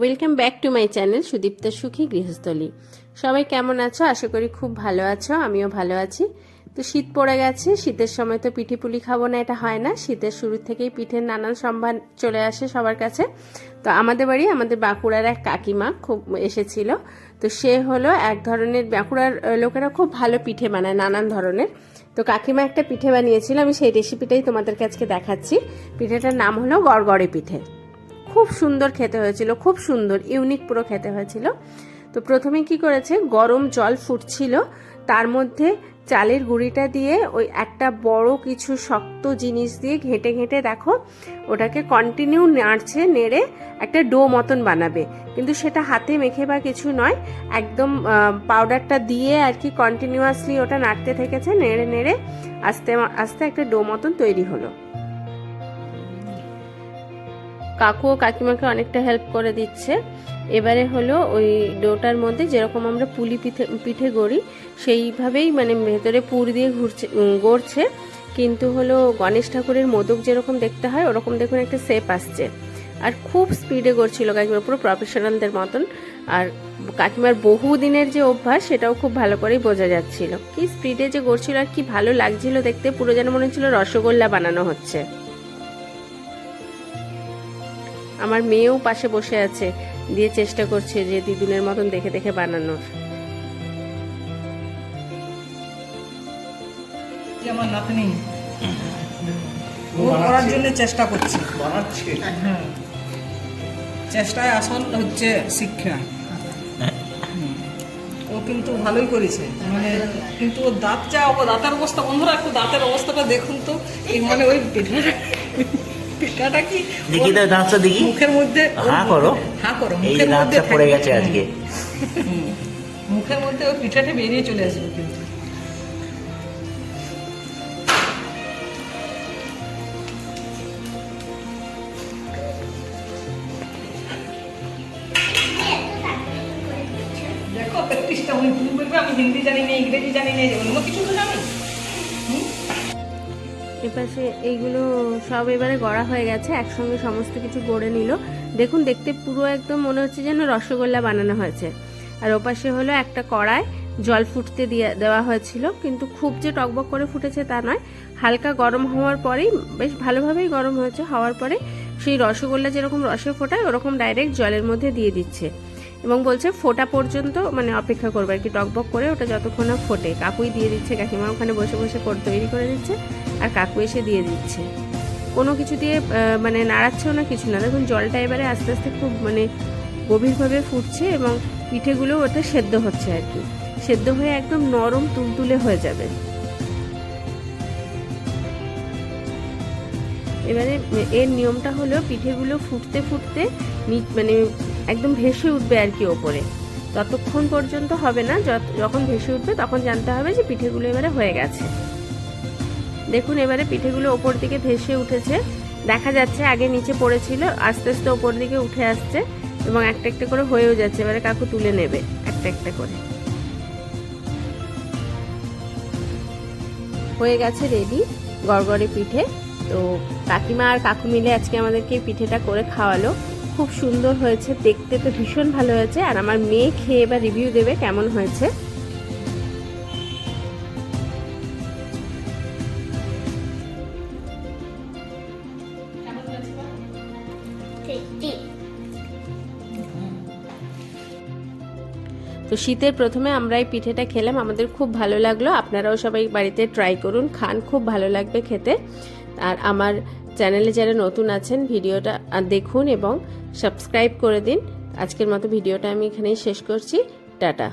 Welcome back to my channel Sudipta সুখী গৃহস্থলী সবাই কেমন আছো? আশা করি খুব ভালো আছো, আমিও ভালো আছি। তো শীত পড়ে গেছে, শীতের সময় তো পিঠে পুলি খাব না, এটা হয় না। শীতের শুরু থেকেই পিঠের নানান সম্ভার চলে আসে সবার কাছে। তো আমাদের বাড়ি, আমাদের বাঁকুড়ার এক কাকিমা খুব এসেছিল। তো সে হলো এক ধরনের, বাঁকুড়ার লোকেরা খুব ভালো পিঠে বানায়, নানান ধরনের। তো কাকিমা একটা পিঠে বানিয়েছিল, আমি সেই রেসিপিটাই তোমাদের আজকে দেখাচ্ছি। পিঠেটার নাম হলো গড়গড়ে পিঠে। খুব সুন্দর খেতে হয়েছিল, খুব সুন্দর, ইউনিক পুরো খেতে হয়েছিল। তো প্রথমে কি করেছে, গরম জল ফুটছিল, তার মধ্যে চালের গুঁড়িটা দিয়ে ওই একটা বড় কিছু শক্ত জিনিস দিয়ে ঘেঁটে ঘেঁটে দেখো, ওটাকে কন্টিনিউ নাড়ছে, নেড়ে একটা ডো মতন বানাবে। কিন্তু সেটা হাতে মেখে বা কিছু নয়, একদম পাউডারটা দিয়ে আর কি কন্টিনিউয়াসলি ওটা নাড়তে থেকেছে, নেড়ে নেড়ে আস্তে আস্তে একটা ডো মতন তৈরি হলো। কাকু ও কাকিমাকে অনেকটা হেল্প করে দিচ্ছে। এবারে হলো ওই ডোটার মধ্যে যেরকম আমরা পুলি পিঠে পিঠে গড়ি, সেইভাবেই মানে ভেতরে পুর দিয়ে ঘুরছে গড়ছে। কিন্তু হলো গণেশ ঠাকুরের মোদক যেরকম দেখতে হয়, ওরকম দেখুন একটা শেপ আসছে। আর খুব স্পিডে গড়ছিল কাকিমা পুরো প্রফেশনালদের মতন। আর কাকিমার বহু দিনের যে অভ্যাস, সেটাও খুব ভালো করেই বোঝা যাচ্ছিল। কি স্পিডে যে গড়ছিল আর কি ভালো লাগছিল দেখতে, পুরো যেন মনে হচ্ছিল রসগোল্লা বানানো হচ্ছে। আমার মেয়েও পাশে বসে আছে। দিয়ে চেষ্টা করছে যে দিদুনের মতন দেখে দেখে বানানোর। আমার নাতনি। ও করার জন্য চেষ্টা করছে। বানাচ্ছে? চেষ্টায় আসল হচ্ছে শিক্ষা। ও কিন্তু ভালোই করেছে। মানে কিন্তু ওর দাঁত যা দাঁতের অবস্থা বন্ধুরা একটু দাঁতের অবস্থাটা দেখুন তো। মানে ওই পিঠাটা কি দেখি তো দাঁতটা দেখি। মুখের মধ্যে ওর করো। হা করো মুখের মধ্যে পড়ে গেছে আজকে। মুখের মধ্যে ওই পিঠাটা বেরিয়ে চলে আসবে কিন্তু। দেখো প্র্যাকটিসটা আমি হিন্দি জানি না ইংরেজি জানি না অন্য কিছু তো জানি? এপাশে এইগুলো সব এবারে গড়া হয়ে গেছে, একসঙ্গে সমস্ত কিছু গড়ে নিল। দেখুন, দেখতে পুরো একদম মনে হচ্ছে যেন রসগোল্লা বানানো হয়েছে। আর ওপাশে হলো একটা কড়ায় জল ফুটতে দিয়ে, দেওয়া হয়েছিল, কিন্তু খুব যে টকবক করে ফুটেছে তা নয়। হালকা গরম হওয়ার পরেই, বেশ ভালোভাবেই গরম হয়েছে, হওয়ার পরে সেই রসগোল্লা যেরকম রসে ফোটায়, ওরকম ডাইরেক্ট জলের মধ্যে দিয়ে দিচ্ছে। এবং বলছে, ফোটা পর্যন্ত মানে অপেক্ষা করবে আর কি, টকবক করে ওটা যতক্ষণ না ফোটে। কাকুই দিয়ে দিচ্ছে, কাকিমা ওখানে বসে বসে তৈরি করে দিচ্ছে, আর কাকু এসে দিয়ে দিচ্ছে। কোনো কিছু দিয়ে মানে নাড়াচ্ছেও না, কিছু না। দেখুন, জলটা এবারে আস্তে আস্তে খুব মানে গভীরভাবে ফুটছে এবং পিঠেগুলো ওটা সেদ্ধ হচ্ছে আর কি। সেদ্ধ হয়ে একদম নরম তুলতুলে হয়ে যাবে। এবারে এর নিয়মটা হলো, পিঠেগুলো ফুটতে ফুটতে মানে একদম ভেসে উঠবে আর কি ওপরে। ততক্ষণ পর্যন্ত হবে না যখন ভেসে উঠবে, তখন জানতে হবে যে পিঠেগুলো এবারে হয়ে গেছে। দেখুন, এবারে পিঠেগুলো ওপর দিকে ভেসে উঠেছে। দেখা যাচ্ছে আগে নিচে পড়েছিল, আস্তে আস্তে ওপর দিকে উঠে আসছে এবং একটা একটা করে হয়েও যাচ্ছে। এবারে কাকু তুলে নেবে একটা একটা করে। হয়ে গেছে রেডি গড়গড়ে পিঠে। তো কাকিমা আর কাকু মিলে আজকে আমাদেরকে পিঠেটা করে খাওয়ালো। খুব সুন্দর হয়েছে, দেখতে তো ভীষণ ভালো হয়েছে। আর আমার মেয়ে খেয়ে এবার রিভিউ দেবে কেমন হয়েছে। তো শীতের প্রথমে আমরা এই পিঠেটা খেলাম, আমাদের খুব ভালো লাগল। আপনারাও সবাই বাড়িতে ট্রাই করুন, খান, খুব ভালো লাগবে খেতে। আর আমার চ্যানেলে যারা নতুন আছেন, ভিডিওটা দেখুন এবং সাবস্ক্রাইব করে দিন। আজকের মতো ভিডিওটা আমি এখানেই শেষ করছি। টাটা।